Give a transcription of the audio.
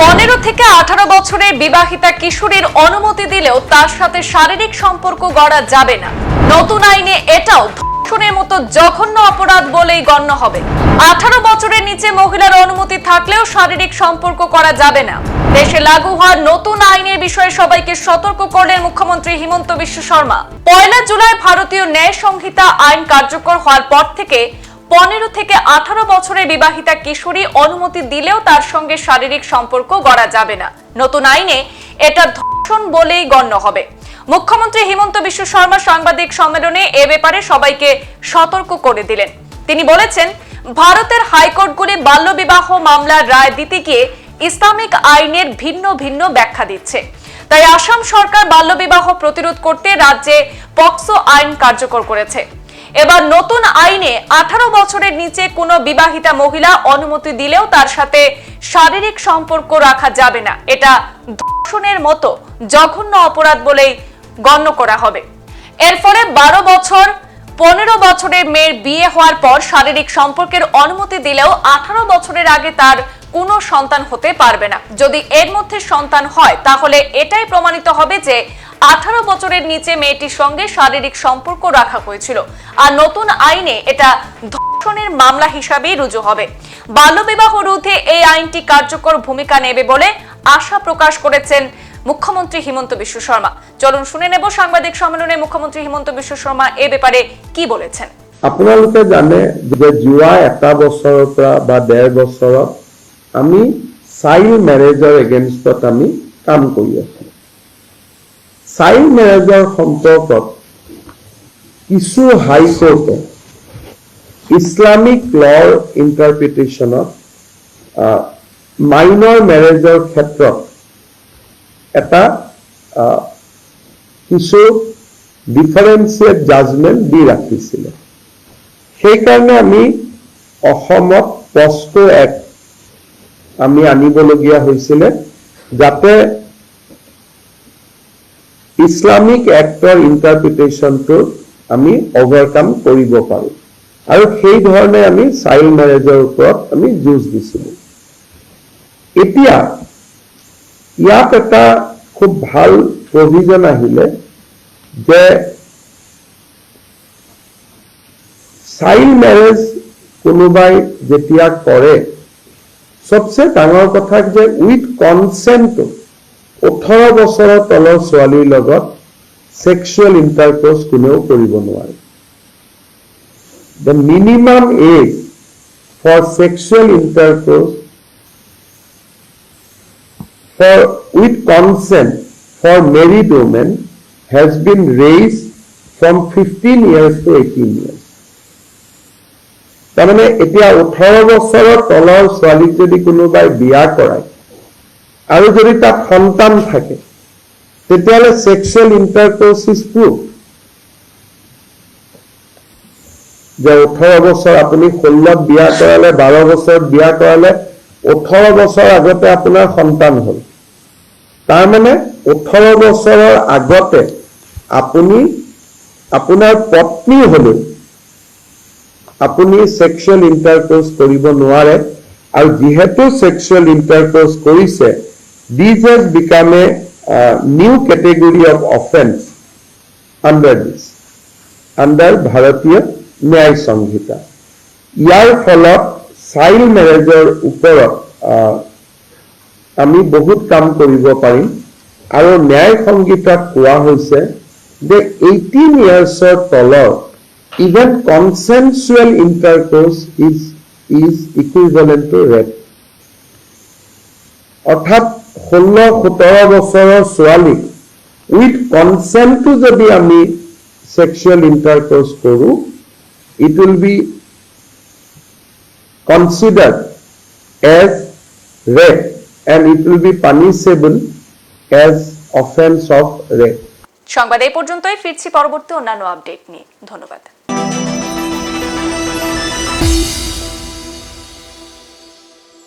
পনেরো থেকে আঠারো বছরের বিবাহিতা কিশোরীর অনুমতি দিলেও তার সাথে শারীরিক সম্পর্ক গড়া যাবে না। নতুন আইনে এটাও ধর্ষণের মতো জঘন্য অপরাধ বলেই গণ্য হবে। আঠারো বছরের নিচে মহিলার অনুমতি থাকলেও শারীরিক সম্পর্ক করা যাবে না। দেশে লাগু হওয়া নতুন আইনের বিষয়ে সবাইকে সতর্ক করলেন মুখ্যমন্ত্রী হিমন্ত বিশ্ব শর্মা। পয়লা জুলাই ভারতীয় ন্যায় সংহিতা আইন কার্যকর হওয়ার পর থেকে পনেরো থেকে আঠারো বছরের বিবাহিতা কিশোরী অনুমতি দিলেও তার সঙ্গে শারীরিক সম্পর্ক গড়া যাবে না। নতুন আইনে এটা ধর্ষণ বলেই গণ্য হবে। মুখ্যমন্ত্রী হিমন্ত বিশ্ব শর্মা সাংবাদিক সম্মেলনে এ ব্যাপারে সবাইকে সতর্ক করে দিলেন। তিনি বলেছেন, ভারতের হাইকোর্টগুলি বাল্যবিবাহ মামলার রায় দিতে গিয়ে ইসলামিক আইনের ভিন্ন ভিন্ন ব্যাখ্যা দিচ্ছে। তাই আসাম সরকার বাল্যবিবাহ প্রতিরোধ করতে রাজ্যে পক্সো আইন কার্যকর করেছে। এবার নতুন আইনে আঠারো বছরের নিচে কোনো বিবাহিতা মহিলা অনুমতি দিলেও তার সাথে শারীরিক সম্পর্ক রাখা যাবে না। এটা ধর্ষণের মতো জঘন্য অপরাধ বলেই গণ্য করা হবে। এর ফলে বারো বছর, পনেরো বছরের মেয়ের বিয়ে হওয়ার পর শারীরিক সম্পর্কের অনুমতি দিলেও আঠারো বছরের আগে তার কোনো সন্তান হতে পারবে না। যদি এর মধ্যে সন্তান হয়, তাহলে এটাই প্রমাণিত হবে যে আঠারো বছরের নিচে মেয়েটির সঙ্গে শারীরিক সম্পর্ক রাখা হয়েছিল। আর নতুন আইনে এটা ধর্ষণের মামলা হিসাবেই রুজু হবে। বাল্যবিবাহ রোধে এই আইনটি কার্যকর ভূমিকা নেবে বলে আশা প্রকাশ করেছেন মুখ্যমন্ত্রী হিমন্ত বিশ্ব শর্মা। চলুন শুনে নেব সাংবাদিক সম্মেলনে মুখ্যমন্ত্রী হিমন্ত বিশ্ব শর্মা এ ব্যাপারে কি বলেছেন। আপোনালোকে জানে যে যোৱা এটা বছৰৰ পৰা বা ডেৰ বছৰত আমি চাইল্ড মেৰেজৰ এগেইনষ্টত আমি কাম কৰি আছো। চাইল্ড মেৰেজৰ সম্পৰ্কত কিছু হাইকোৰ্টে ইছলামিক লৰ ইণ্টাৰপ্ৰিটেশ্যনত মাইনৰ মেৰেজৰ ক্ষেত্ৰত এটা কিছু ডিফাৰেঞ্চিয়েট জাজমেণ্ট দি ৰাখিছিলে। সেইকাৰণে আমি অসমত পস্কো এক্ট আমি আনিবলগীয়া হৈছিলে, যাতে ইছলামিক এক্টৰ ইণ্টাৰপ্ৰিটেশ্যনটো আমি অভাৰকাম কৰিব পাৰোঁ। আৰু সেই ধৰণে আমি চাইল্ড মেৰেজৰ ওপৰত আমি যুঁজ দিছিলোঁ। এতিয়া, ইয়াত এটা খুব ভালো প্ৰভিজন আহিলে যে চাইল্ড মেৰেজ কোনোবাই যেতিয়া কৰে চবচে ডাঙৰ কথা যে উইথ কনচেণ্টটো ওঠৰ বছৰৰ তলৰ ছোৱালীৰ লগত ছেক্সুৱেল ইণ্টাৰক'ৰ্চ কোনেও কৰিব নোৱাৰে the minimum age for sexual intercourse for, with consent for married women has been raised from 15 years to 18 years. তাৰমানে এতিয়া ওঠৰ বছৰৰ তলৰ ছোৱালীক যদি কোনোবাই বিয়া কৰায় আৰু যদি তাত সন্তান থাকে, তেতিয়াহ'লে ছেক্সুৱেল ইণ্টাৰক'ৰ্চ ইজ যে ওঠৰ বছৰ আপুনি ষোল্লত বিয়া কৰালে, বাৰ বছৰত বিয়া কৰালে, ওঠৰ বছৰ আগতে আপোনাৰ সন্তান হ'ল। তাৰমানে ওঠৰ বছৰৰ আগতে আপুনি, আপোনাৰ পত্নী হ'লেও আপুনি ছেক্সুৱেল ইণ্টাৰক'ৰ্চ কৰিব নোৱাৰে। আৰু যিহেতু ছেক্সুৱেল ইণ্টাৰক'ৰ্চ কৰিছে this has become a new category of offence under this under Bharatiya Nyaya Sanhita ইয়াৰ ফলত চাইল্ড মেৰেজৰ ওপৰত আমি বহুত কাম কৰিব পাৰিম আৰু ন্যায় সংগীতাত কোৱা হৈছে যে এইটিন ইয়াৰ্ছৰ তলৰ even consensual intercourse is is equivalent to rape অৰ্থাৎ ষোল্ল, সোতৰ বছৰৰ ছোৱালীক উইথ কনচেণ্টটো যদি আমি ছেক্সুৱেল ইণ্টাৰক'ৰ্চ কৰোঁ it will be considered as rape and it will be punishable as offense of rape. সংবাদ এই পর্যন্তই। ফিরছি পরবর্তী অন্যান্য আপডেট নিয়ে। ধন্যবাদ।